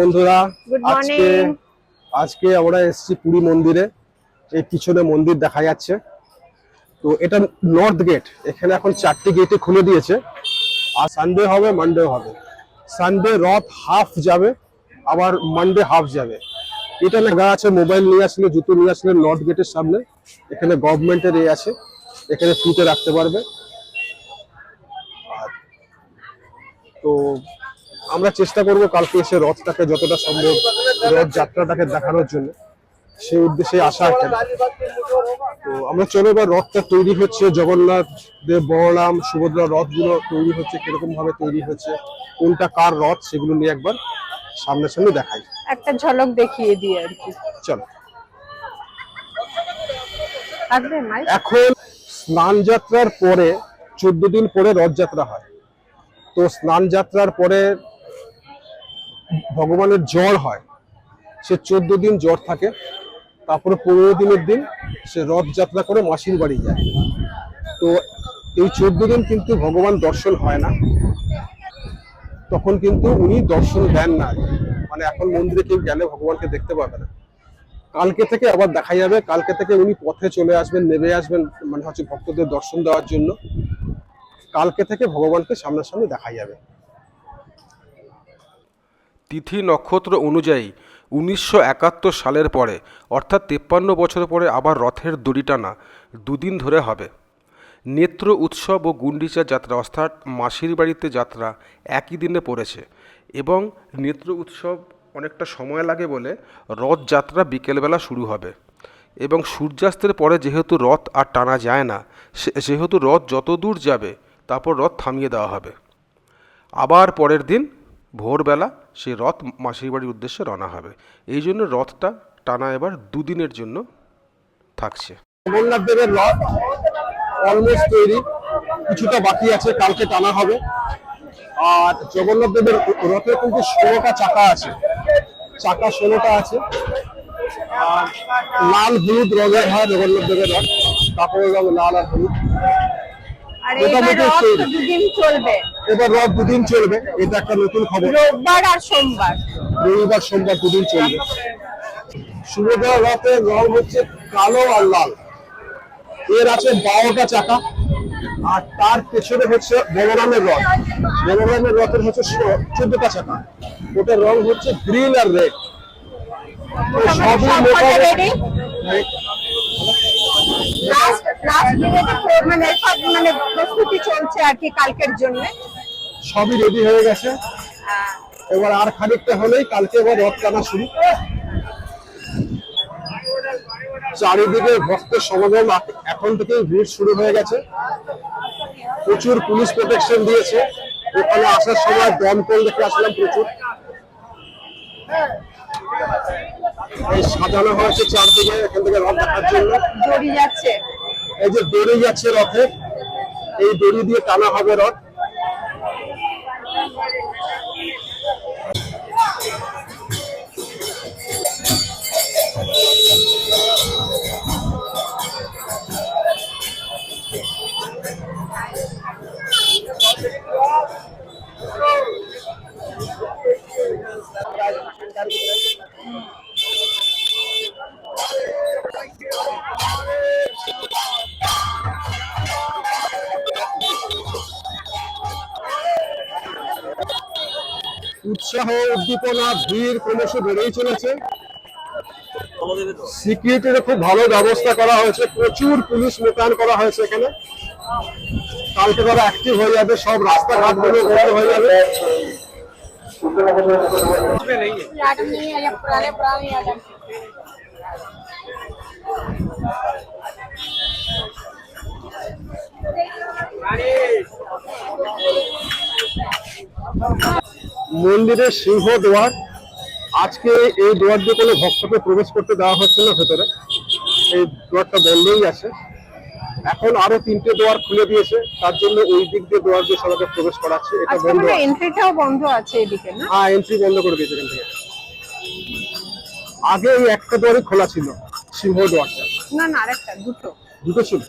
বন্ধুরা Good আজকে. আজকে আমরা এসেছি পুরী মন্দিরে। এই পিছনে মন্দির দেখা যাচ্ছে। তো এটা নর্থ গেট এখানে এখন চারটি গেটে খুলে দিয়েছে। আর সানডে হবে মানডে হবে। সানডে রথ হাফ যাবে আবার মানডে হাফ যাবে। এটা লেখা আছে মোবাইল নিয়ে আসলে জুতো নিয়ে আসলে নর্থ গেটের সামনে। এখানে গভর্নমেন্টের এ আছে এখানে ফ্রিতে রাখতে পারবে। আর তো আমরা চেষ্টা করব কালকে এসে রথটাকে যতটা সম্ভব রথ যাত্রাটাকে দেখানোর জন্য। সেই উদ্দেশ্যে আসা এখানে তো আমরা চলো এবার রথটা তৈরি হচ্ছে। জগন্নাথ দেব বলরাম সুভদ্রা রথগুলো তৈরি হচ্ছে কীরকম ভাবে তৈরি হচ্ছে কোনটা কার রথ সেগুলো নিয়ে একবার সামনাসামনি দেখাই। একটা ঝলক দেখিয়ে দিই আর কি। চলো। এখন স্নান যাত্রার পরে চোদ্দ দিন পরে রথযাত্রা হয়। তো স্নান যাত্রার পরে ভগবানের জ্বর হয়, সে চোদ্দ দিন জ্বর থাকে, তারপরে পনেরো দিনের দিন সে রথযাত্রা করে মাসির বাড়ি যায়। তো এই চোদ্দ দিন কিন্তু ভগবান দর্শন হয় না। তখন কিন্তু উনি দর্শন দেন না। মানে এখন মন্দিরে কেউ গেলে ভগবানকে দেখতে পাবে না। কালকে থেকে আবার দেখা যাবে, কালকে থেকে উনি পথে চলে আসবেন, নেমে আসবেন মানে হচ্ছে ভক্তদের দর্শন দেওয়ার জন্য। কালকে থেকে ভগবানকে সামনাসামনি দেখা যাবে। তিথি নক্ষত্র অনুযায়ী উনিশশো একাত্তর সালের পরে, অর্থাৎ তেপ্পান্ন বছর পরে আবার রথের দড়ি টানা দুদিন ধরে হবে। নেত্র উৎসব ও গুন্ডিচা যাত্রা, অর্থাৎ মাসির বাড়িতে যাত্রা একই দিনে পড়েছে এবং নেত্র উৎসব অনেকটা সময় লাগে বলে রথযাত্রা বিকেলবেলা শুরু হবে এবং সূর্যাস্তের পরে যেহেতু রথ আর টানা যায় না সেহেতু রথ যত দূর যাবে তারপর রথ থামিয়ে দেওয়া হবে। আবার পরের দিন ভোরবেলা সেই রথ মাসির বাড়ির উদ্দেশ্যে রওনা হবে। এই জন্য রথটা টানা এবার দুদিনের জন্য থাকছে। দেবের রথ অলমোস্ট তৈরি। কিছুটা বাকি আছে কালকে টানা হবে। আর জগন্নাথ দেবের রথে কিন্তু ষোলোটা চাকা আছে। চাকা ষোলোটা আছে। আর লাল হলুদ রঙের হয় জগন্নাথ দেবের রথ। কাপড়ের রঙ লাল আর হলুদ। মোটামুটি চলবে। এবার রথ দুদিন চলবে এটা একটা নতুন খবর। রোববার আর সোমবার। রবিবার সোমবার দুদিন চলবে। সুভদ্রা রথের রং হচ্ছে কালো আর লাল। এর আছে বারোটা চাকা আর তার পেছনে হচ্ছে বলরামের রথ। বলরামের রথের হচ্ছে চোদ্দটা চাকা। ওটার রং হচ্ছে গ্রিন আর রেড। মানে মানে প্রস্তুতি চলছে আর কি কালকের জন্য। সবই রেডি হয়ে গেছে। এবার আর খানিকটা হলেই কালকে এবার রথ টানা শুরু। চারিদিকে ভক্তের সমাগম এখন থেকেই ভিড় শুরু হয়ে গেছে। প্রচুর পুলিশ প্রোটেকশন দিয়েছে। ওখানে আসার সময় দমকল দেখে আসলাম প্রচুর। সাজানো হয়েছে চারদিকে এখান থেকে রথ দেখার জন্য। দড়ি যাচ্ছে। এই যে দড়ি যাচ্ছে রথে এই দড়ি দিয়ে টানা হবে রথ। উৎসাহ উদ্দীপনা, ভিড় ক্রমশ বেড়েই চলেছে। সিকিউরিটির খুব ভালো ব্যবস্থা করা হয়েছে। প্রচুর পুলিশ মোতায়েন করা হয়েছে এখানে। কালকে তারা অ্যাক্টিভ হয়ে যাবে, সব রাস্তাঘাটগুলো বন্ধ হয়ে যাবে। মন্দিরের সিংহ দ্বার আজকে এই দুয়ার দিয়ে কোনো ভক্তকে প্রবেশ করতে দেওয়া হচ্ছে না ভেতরে। এই দুয়ারটা বন্ধই আছে। এখন আরও তিনটে দুয়ার খুলে দিয়েছে। তার জন্য ওই দিক দিয়ে দুয়ার দিয়ে সবাইকে প্রবেশ করাচ্ছে। এটা বন্ধ মানে। এন্ট্রিটাও বন্ধ আছে এদিকে না? হ্যাঁ এন্ট্রি বন্ধ করে দিয়েছে এখান থেকে। আগে এই একটা দুয়ারই খোলা ছিল সিংহ দুয়ারটা। না না আরেকটা দুটো। দুটো ছিল।